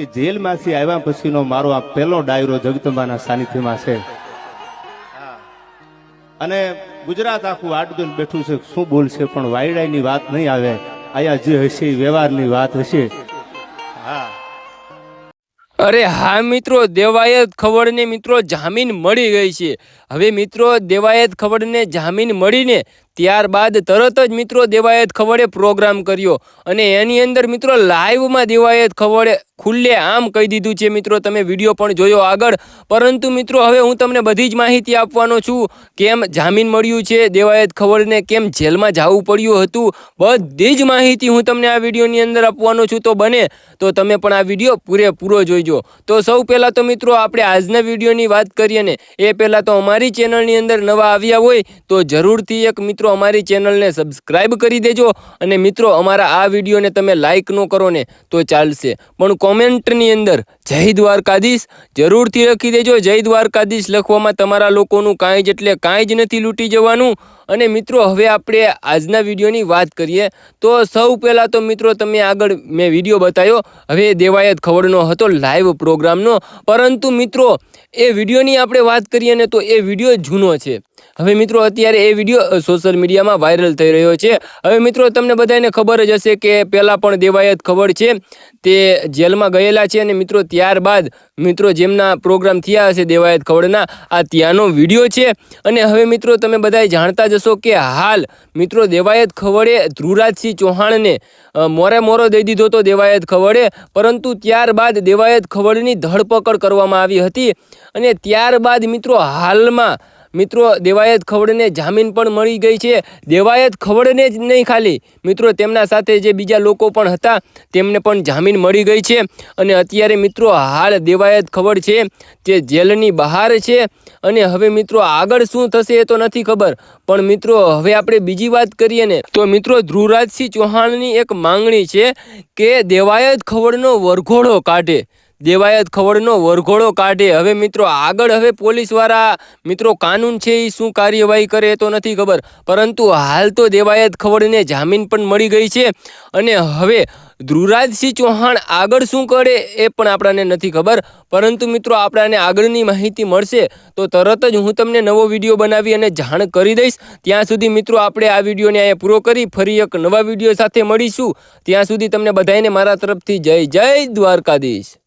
કે જેલમાંથી આવ્યા પછીનો મારો આ પહેલો ડાયરો જગદંબાના સાનિધ્યમાં છે. અને ગુજરાત આખું આટગન બેઠું છે, શું બોલશે પણ વાયડાની વાત નહીં આવે. અહીંયા જે હશે વ્યવહારની વાત હશે. અરે હા મિત્રો, દેવાયત ખવડને મિત્રો જામીન મળી ગઈ છે. હવે મિત્રો, દેવાયત ખવડને જામીન મળીને ત્યારબાદ તરત જ મિત્રો દેવાયત ખવડે પ્રોગ્રામ કર્યો અને એની અંદર મિત્રો લાઈવમાં દેવાયત ખવડે ખુલ્લે આમ કહી દીધું છે મિત્રો, તમે વીડિયો પણ જોયો આગળ. પરંતુ મિત્રો, હવે હું તમને બધી જ માહિતી આપવાનો છું. કેમ જામીન મળ્યું છે? દેવાયત ખવડને કેમ જેલમાં જવું પડ્યું હતું? બધી જ માહિતી હું તમને આ વિડીયોની અંદર આપવાનો છું. તો બને, તો તમે પણ આ વીડિયો પૂરેપૂરો જોઈજો. તો સૌ પહેલાં તો મિત્રો, આપણે આજના વિડીયોની વાત કરીએ ને. એ પહેલાં તો અમારી ચેનલની અંદર નવા આવ્યા હોય, તો જરૂરથી એક મિત્રો અમારી ચેનલને સબસ્ક્રાઈબ કરી દેજો અને મિત્રો, અમારા આ વિડીયોને તમે લાઇક ન કરો ને તો ચાલશે. પણ કોમેન્ટની અંદર જય દ્વારકાધીશ જરૂરથી લખી દેજો. જય દ્વારકાધીશ લખવામાં તમારા લોકોનું કાંઈ જ એટલે કાંઈ જ નથી લૂંટી જવાનું. અને મિત્રો, હવે આપણે આજના વિડીયોની વાત કરીએ તો સૌ પહેલાં તો મિત્રો, તમે આગળ મેં વીડિયો બતાવ્યો. હવે દેવાયત ખવડનો હતો, લાઈવ પ્રોગ્રામનો. પરંતુ મિત્રો, એ વિડીયોની આપણે વાત કરીએ ને તો એ વીડિયો જૂનો છે. હવે મિત્રો, અત્યારે એ વીડિયો સોશિયલ મીડિયામાં વાયરલ થઈ રહ્યો છે. હવે મિત્રો, તમને બધાને ખબર જ હશે કે પહેલાં પણ દેવાયત ખબર છે, તે જેલમાં ગયેલા છે અને મિત્રો, ત્યારબાદ મિત્રો, જેમના પ્રોગ્રામ થયા હશે દેવાયત ખવડના આ ત્યાંનો વીડિયો છે. અને હવે મિત્રો, તમે બધા જાણતા જ હશો કે હાલ? મિત્રો, દેવાયત ખવડે ધ્રુવરાજસિંહ ચૌહાણને મોરે મોરો દઈ દીધો તો દેવાયત ખવડે, પરંતુ ત્યારબાદ દેવાયત ખવડની ધરપકડ કરવામાં આવી હતી. અને ત્યારબાદ, મિત્રો, હાલમાં મિત્રો, દેવાયત ખવડને જામીન પણ મળી ગઈ છે. દેવાયત ખવડને જ નહીં ખાલી. મિત્રો, તેમના સાથે જે બીજા લોકો પણ હતા, તેમને પણ જામીન મળી ગઈ છે. અને અત્યારે, મિત્રો, હાલ દેવાયત ખવડ છે, તે જેલની બહાર છે. અને હવે, મિત્રો, આગળ શું થશે એ તો નથી ખબર. પણ, મિત્રો, હવે આપણે બીજી વાત કરીએ ને, તો, મિત્રો, ધ્રુવરાજસિંહ ચૌહાણની એક માંગણી છે કે દેવાયત ખવડનો વરઘોડો કાઢે. દેવાયત ખવડનો વરઘોડો કાઢે. હવે મિત્રો, આગળ હવે પોલીસવાળા, મિત્રો, કાનૂન છે એ શું કાર્યવાહી કરે એ તો નથી ખબર. પરંતુ હાલ તો દેવાયત ખવડને જામીન પણ મળી ગઈ છે. અને હવે ધ્રુવરાજસિંહ ચૌહાણ આગળ શું કરે એ પણ આપણને નથી ખબર. પરંતુ મિત્રો, આપણાને આગળની માહિતી મળશે તો તરત જ હું તમને નવો વીડિયો બનાવી અને જાણ કરી દઈશ. ત્યાં સુધી મિત્રો, આપણે આ વિડીયોને અહીંયા પૂરો કરી ફરી એક નવા વીડિયો સાથે મળીશું. ત્યાં સુધી તમને બધાને મારા તરફથી જય જય દ્વારકાધીશ.